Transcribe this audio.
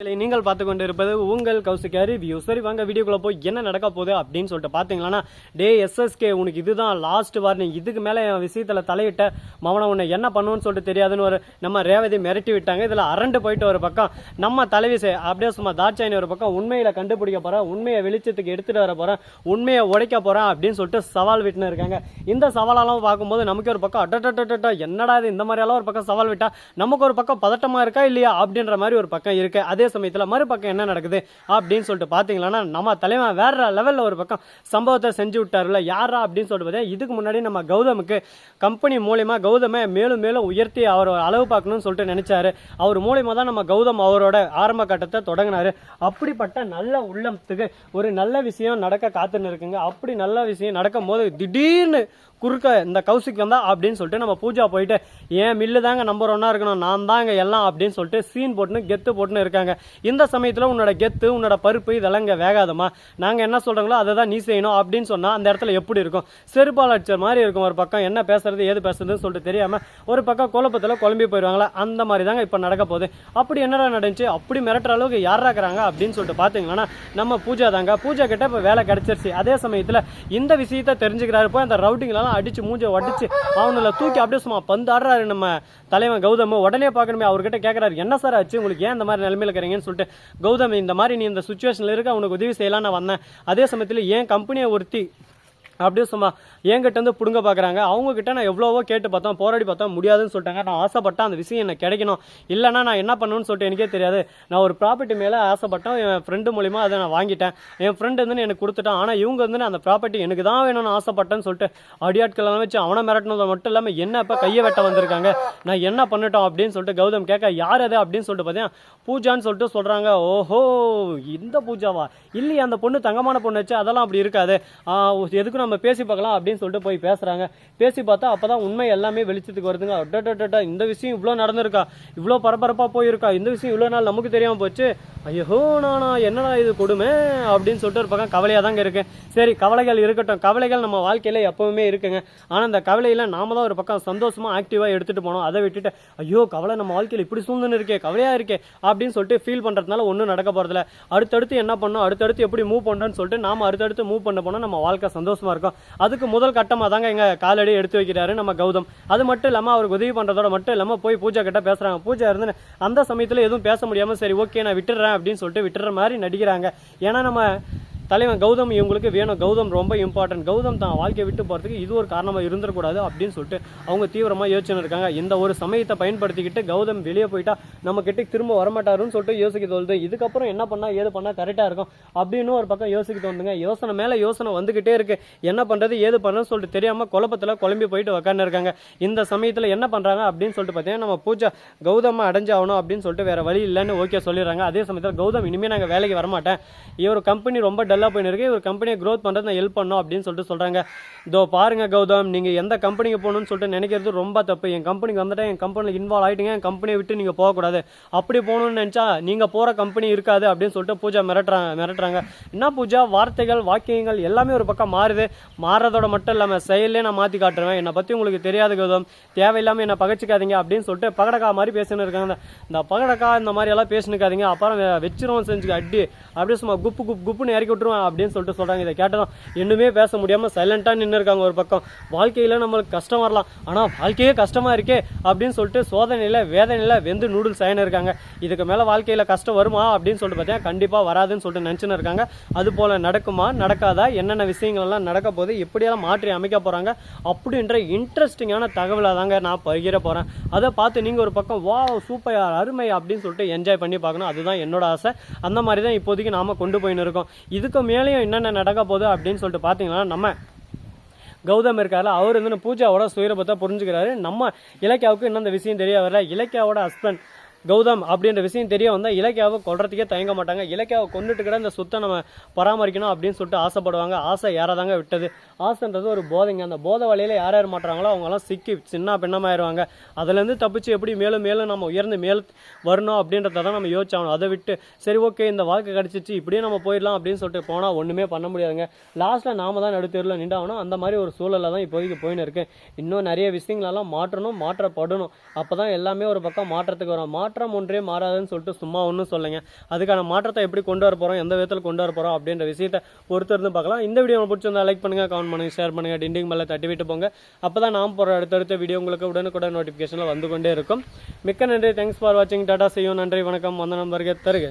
நீங்கள் பார்த்து கொண்டு இருப்பது உங்கள் கௌசிக்கா ரிவ்யூ சரி வாங்க வீடியோக்குள்ள போய் என்ன நடக்க போகுது அப்படின்னு சொல்லிட்டு பார்த்தீங்களன்னா டே எஸ்எஸ்கே உனக்கு இதுதான் லாஸ்ட் வார்னிங் இதுக்கு மேலே என் விஷயத்தில் தலையிட்ட மவனை உன்னை என்ன பண்ணுவோன்னு சொல்லிட்டு தெரியாதுன்னு ஒரு நம்ம ரேவதி மிரட்டி விட்டாங்க. இதில் அரண்டு போயிட்டு ஒரு பக்கம் நம்ம தலைவிசை அப்படியே சும்மா தாட்சாயினி ஒரு பக்கம் உண்மையில் கண்டுபிடிக்க போகிறேன் உண்மையை வெளிச்சத்துக்கு எடுத்துகிட்டு வர போகிறேன் உண்மையை உடைக்க போகிறேன் அப்படின்னு சொல்லிட்டு சவால் விட்டுன்னு இருக்காங்க. இந்த சவாலெல்லாம் பார்க்கும்போது நமக்கு ஒரு பக்கம் அட்டட்டட்ட என்னடா இது இந்த மாதிரியெல்லாம் ஒரு பக்கம் சவால் விட்டா நமக்கு ஒரு பக்கம் பதட்டமாக இருக்கா இல்லையா அப்படின்ற மாதிரி ஒரு பக்கம் இருக்குது அதே சமயத்தில் மறுபக்கம் என்ன நடக்குது அப்படின்னு சொல்லிட்டு பார்த்தீங்கன்னா நம்ம தலைவன் வேற லெவலில் ஒரு பக்கம் சம்பவத்தை செஞ்சு விட்டார்ல யாரா அப்படின்னு சொல்லிட்டு பார்த்தீங்கன்னா இதுக்கு முன்னாடி நம்ம கௌதமுக்கு கம்பெனி மூலியமா கௌதமை மேலும் மேலும் உயர்த்தி அவர் அளவு பார்க்கணும்னு சொல்லிட்டு நினைச்சாரு. அவர் மூலியமா தான் நம்ம கௌதம் அவரோட ஆரம்ப கட்டத்தை தொடங்கினாரு. அப்படிப்பட்ட நல்ல உள்ளத்துக்கு ஒரு நல்ல விஷயம் நடக்க காத்துன்னு இருக்குங்க. அப்படி நல்ல விஷயம் நடக்கும் போது திடீர்னு குறுக்க இந்த கௌசிக் வந்தா அப்படின்னு சொல்லிட்டு நம்ம பூஜா போயிட்டு ஏன் மில்லு தாங்க நம்பர் ஒன்னா இருக்கணும் நான் தாங்க எல்லாம் அப்படின்னு சொல்லிட்டு சீன் போட்டுன்னு கெத்து போட்டுன்னு இருக்காங்க. இந்த சமயத்தில் உன்னோட கெத்து உன்னோட பருப்பு இதெல்லாம் இங்கே வேகாதமா நாங்கள் என்ன சொல்கிறாங்களோ அதை தான் நீ செய்யணும் அப்படின்னு சொன்னால் அந்த இடத்துல எப்படி இருக்கும்? செருப்பால் அடிச்ச மாதிரி இருக்கும் ஒரு பக்கம். என்ன பேசுறது ஏது பேசுறதுன்னு சொல்லிட்டு தெரியாமல் ஒரு பக்கம் குழப்பத்தில் குழம்பி போயிடுவாங்களா அந்த மாதிரி தாங்க இப்போ நடக்க போகுது. அப்படி என்னடா நடந்துச்சு? அப்படி மிரட்டுற அளவுக்கு யாரா இருக்கிறாங்க அப்படின்னு சொல்லிட்டு பார்த்தீங்கன்னா நம்ம பூஜா தாங்க. பூஜா கிட்ட இப்போ வேலை கிடைச்சிருச்சு. அதே சமயத்தில் இந்த விஷயத்த தெரிஞ்சுக்கிறாரு. போய் அந்த ரவுட்டிங்லாம் அடிச்சு மூஞ்ச வடிச்சு அவனுல தூக்கி அப்படியே சும்மா பந்து ஆடுறாரு நம்ம தலைவன் கௌதம். உடனே பார்க்கணுமே அவர்கிட்ட கேட்கறாரு என்ன சார் ஆச்சு? உங்களுக்கு ஏன் இந்த மாதிரி நிலைமையில இருக்கிறீங்கன்னு சொல்லிட்டு. கௌதம் இந்த மாதிரி நீ இந்த சுச்சுவேஷன்ல இருக்க உனக்கு உதவி செய்யலாம் நான் வந்தேன். அதே சமயத்தில் ஏன் கம்பெனியை ஒருத்தி அப்படியே சும்மா என்கிட்ட வந்து பிடுங்க பார்க்குறாங்க அவங்கக்கிட்ட நான் எவ்வளவோ கேட்டு பார்த்தோம் போராடி பார்த்தோம் முடியாதுன்னு சொல்லிட்டாங்க. நான் ஆசைப்பட்டேன் அந்த விஷயம் எனக்கு கிடைக்கணும். இல்லைன்னா நான் என்ன பண்ணணும்னு சொல்லிட்டு எனக்கே தெரியாது. நான் ஒரு ப்ராப்பர்ட்டி மேலே ஆசைப்பட்டேன் என் ஃப்ரெண்டு மூலிமா அதை நான் வாங்கிட்டேன். என் ஃப்ரெண்டு வந்து எனக்கு கொடுத்துட்டான். ஆனால் இவங்க வந்து அந்த ப்ராப்பர்ட்டி எனக்கு தான் வேணும்னு ஆசைப்பட்டேன்னு சொல்லிட்டு அடியாட்களெல்லாம் வச்சு அவனை மிரட்டினது மட்டும் இல்லாமல் என்ன இப்போ கையை வெட்ட வந்திருக்காங்க? நான் என்ன பண்ணட்டும் அப்படின்னு சொல்லிட்டு கௌதம் கேட்க யார் அது? அப்படின்னு சொல்லிட்டு பார்த்தீங்கன்னா பூஜான்னு சொல்லிட்டு சொல்கிறாங்க ஓஹோ இந்த பூஜாவா? இல்லையே அந்த பொண்ணு தங்கமான பொண்ணு வச்சு அதெல்லாம் அப்படி இருக்காது. எதுக்கு எதுக்கும் நம்ம பேசி பார்க்கலாம் அப்படின்னு சொல்லிட்டு போய் பேசுகிறாங்க பேசி பார்த்தா அப்போ தான் உண்மை எல்லாமே வெளிச்சத்துக்கு வருதுங்க. அடடடடா இந்த விஷயம் இவ்வளோ நடந்திருக்கா இவ்வளோ பரபரப்பாக போயிருக்கா இந்த விஷயம் இவ்வளோ நாள் நமக்கு தெரியாமல் போச்சு ஐயோ நானா என்னடா இது கொடுமை? அப்படின்னு சொல்லிட்டு ஒரு பக்கம் கவலையாக தாங்க இருக்கேன். சரி கவலைகள் இருக்கட்டும். கவலைகள் நம்ம வாழ்க்கையில் எப்பவுமே இருக்குங்க. ஆனால் அந்த கவலையில் நாம தான் ஒரு பக்கம் சந்தோஷமாக ஆக்டிவாக எடுத்துகிட்டு போனோம். அதை விட்டுட்டு ஐயோ கவலை நம்ம வாழ்க்கையில் இப்படி சூழ்ந்துன்னு இருக்கே கவலையாக இருக்கே அப்படின்னு சொல்லிட்டு ஃபீல் பண்ணுறதுனால ஒன்றும் நடக்க போகிறதில்ல அடுத்தடுத்து என்ன பண்ணோம்? அடுத்தடுத்து எப்படி மூவ் பண்ணுறோன்னு சொல்லிட்டு நாம் அடுத்தடுத்து மூவ் பண்ண போனால் நம்ம வாழ்க்கை சந்தோஷமாக இருக்கும். அதுக்கு முதல் கட்டமாக தாங்க எங்கள் காலடி எடுத்து வைக்கிறாரு நம்ம கௌதம். அது மட்டும் இல்லாமல் அவருக்கு உதவி பண்ணுறதோட மட்டும் இல்லாமல் போய் பூஜா கிட்ட பேசுகிறாங்க பூஜா இருந்து அந்த சமயத்தில் எதுவும் பேச முடியாமல் சரி ஓகே நான் விட்டுறேன் அப்படின்னு சொல்லிட்டு விட்டுற மாதிரி நடிக்கிறாங்க. ஏன்னா நம்ம தலைவன் கௌதம் இவங்களுக்கு வேணும். கௌதம் ரொம்ப இம்பார்ட்டன்ட் கௌதம் தான் வாழ்க்கையை விட்டு போகிறதுக்கு இது ஒரு காரணமாக இருந்துடக்கூடாது அப்படின்னு சொல்லிட்டு அவங்க தீவிரமாக யோசனை இருக்காங்க. இந்த ஒரு சமயத்தை பயன்படுத்திக்கிட்டு கௌதம் வெளியே போயிட்டா நம்ம கிட்ட திரும்ப வரமாட்டாருன்னு சொல்லிட்டு யோசிக்க தோணுது இதுக்கப்புறம் என்ன பண்ணால் ஏது பண்ணால் கரெக்டாக இருக்கும் அப்படின்னு ஒரு பக்கம் யோசிக்க தோணுதுங்க யோசனை மேலே யோசனை வந்துக்கிட்டே இருக்குது என்ன பண்ணுறது ஏது பண்ணுறதுன்னு சொல்லிட்டு தெரியாமல் குழப்பத்தில் குழம்பி போயிட்டு உக்காந்து இருக்காங்க. இந்த சமயத்தில் என்ன பண்ணுறாங்க அப்படின்னு சொல்லிட்டு பார்த்தீங்கன்னா நம்ம பூஜா கௌதமாக அடைஞ்சாகணும் அப்படின்னு சொல்லிட்டு வேறு வழி இல்லைன்னு ஓகே சொல்லிடுறாங்க. அதே சமயத்தில் கௌதம் இனிமேல் நாங்கள் வேலைக்கு வரமாட்டேன். இவர் கம்பெனி ரொம்ப டல்லாக போயின்னு இருக்கு ஒரு கம்பெனியை க்ரோத் பண்ணுறது நான் ஹெல்ப் பண்ணோம் அப்படின்னு சொல்லிட்டு சொல்கிறாங்க இதோ பாருங்கள் கௌதம் நீங்கள் எந்த கம்பெனிக்கு போகணும்னு சொல்லிட்டு நினைக்கிறது ரொம்ப தப்பு. என் கம்பெனிக்கு வந்துட்டா என் கம்பெனியில் இன்வால்வ் ஆகிட்டீங்க என் கம்பெனியை விட்டு நீங்கள் போகக்கூடாது. அப்படி போகணும்னு நினச்சா நீங்கள் போகிற கம்பெனி இருக்காது அப்படின்னு சொல்லிட்டு பூஜா மிரட்டுறாங்க மிரட்டுறாங்க. என்ன பூஜா? வார்த்தைகள் வாக்கியங்கள் எல்லாமே ஒரு பக்கம் மாறுது. மாறுறதோட மட்டும் இல்லாமல் செயலே நான் மாற்றி காட்டுறேன். என்னை பற்றி உங்களுக்கு தெரியாது கௌதம். தேவையில்லாமல் என்னை பகச்சிக்காதீங்க அப்படின்னு சொல்லிட்டு பகடக்கா மாதிரி பேசின்னு இருக்காங்க. இந்த பகடக்கா இந்த மாதிரி எல்லாம் பேசினுக்காதீங்க அப்புறம் வச்சிரும் செஞ்சு அடி. அப்படியே சும்மா குப்பு குப் குப்புன்னு இறக்கி வந்துடுவேன் அப்படின்னு சொல்லிட்டு சொல்கிறாங்க இதை கேட்டதும் இன்னுமே பேச முடியாமல் சைலண்ட்டாக நின்று இருக்காங்க ஒரு பக்கம். வாழ்க்கையில் நம்மளுக்கு கஷ்டம் வரலாம். ஆனால் வாழ்க்கையே கஷ்டமாக இருக்கே அப்படின்னு சொல்லிட்டு சோதனையில் வேதனையில் வெந்து நூடுல்ஸ் ஆயின்னு இருக்காங்க. இதுக்கு மேலே வாழ்க்கையில் கஷ்டம் வருமா அப்படின்னு சொல்லிட்டு பார்த்தீங்கன்னா கண்டிப்பாக வராதுன்னு சொல்லிட்டு நினச்சின்னு இருக்காங்க. அது போல் நடக்குமா நடக்காதா என்னென்ன விஷயங்கள் எல்லாம் நடக்க போகுது எப்படியெல்லாம் மாற்றி அமைக்க போகிறாங்க அப்படின்ற இன்ட்ரெஸ்டிங்கான தகவலை தாங்க நான் பகிர போகிறேன் அதை பார்த்து நீங்கள் ஒரு பக்கம் வா சூப்பர் அருமை அப்படின்னு சொல்லிட்டு என்ஜாய் பண்ணி பார்க்கணும். அதுதான் என்னோட ஆசை. அந்த மாதிரி தான் இப்போதைக்கு நாம கொண்டு போயின்னு இருக்கோம். இதுக்கு மேலேயும் என்னென்ன நடக்க போகுது அப்படின்னு சொல்லிட்டு பார்த்தீங்கன்னா நம்ம கௌதம் இருக்கார்ல அவர் வந்து பூஜாவோட சுயரபத்தை புரிஞ்சுக்கிறாரு. நம்ம இலக்கியாவுக்கு இன்னும் அந்த விஷயம் தெரிய வரல. இலக்கியாவோட ஹஸ்பண்ட் கௌதம் அப்படின்ற விஷயம் தெரிய வந்தால் இலக்கியாவை கொள்றதுக்கே தயங்க மாட்டாங்க. இலக்கியாவை கொண்டுட்டு கூட இந்த சொத்தை நம்ம பராமரிக்கணும் அப்படின்னு சொல்லிட்டு ஆசைப்படுவாங்க. ஆசை யாராதாங்க விட்டது. ஆசைன்றது ஒரு போதைங்க. அந்த போதை வழியில் யார் யார் மாட்டுறாங்களோ அவங்கெல்லாம் சிக்கி சின்ன பின்னமாயிருவாங்க. அதுலேருந்து தப்பிச்சு எப்படி மேலும் மேலும் நம்ம உயர்ந்து மேல் வரணும் அப்படின்றத தான் நம்ம யோசிச்சாகணும். அதை விட்டு சரி ஓகே இந்த வாழ்க்கை கிடச்சிச்சு இப்படியே நம்ம போயிடலாம் அப்படின்னு சொல்லிட்டு போனால் ஒன்றுமே பண்ண முடியாதுங்க. லாஸ்ட்டில் நாம தான் நடுத்தேரில் நின்றாகணும். அந்த மாதிரி ஒரு சூழலில் தான் இப்போதைக்கு போயின்னு இருக்கு. இன்னும் நிறைய விஷயங்களெல்லாம் மாற்றணும் மாற்றப்படணும். அப்போ தான் எல்லாமே ஒரு பக்கம் மாற்றத்துக்கு வரும். மாற்ற மாற்றம் ஒன்றே மாறாதுன்னு சொல்லிட்டு சும்மா ஒன்றும் சொல்லுங்க அதுக்கான மாற்றத்தை எப்படி கொண்டு வர போகிறோம் எந்த விதத்தில் கொண்டு வர போகிறோம் அப்படின்ற விஷயத்தை பொறுத்து இருந்து பார்க்கலாம். இந்த வீடியோ பிடிச்சிருந்தா லைக் பண்ணுங்க கமெண்ட் பண்ணுங்க ஷேர் பண்ணுங்க டிண்டிங் மேலே தட்டி விட்டு போங்க. அப்போ தான் நாம் போகிற அடுத்தடுத்த வீடியோ உங்களுக்கு உடனுக்குடன் நோட்டிஃபிகேஷனில் வந்து கொண்டே இருக்கும். மிக்க நன்றி. தேங்க்ஸ் ஃபார் வாட்சிங் டாடா செய்யும் நன்றி வணக்கம். வந்த நம்பருக்கு தருக.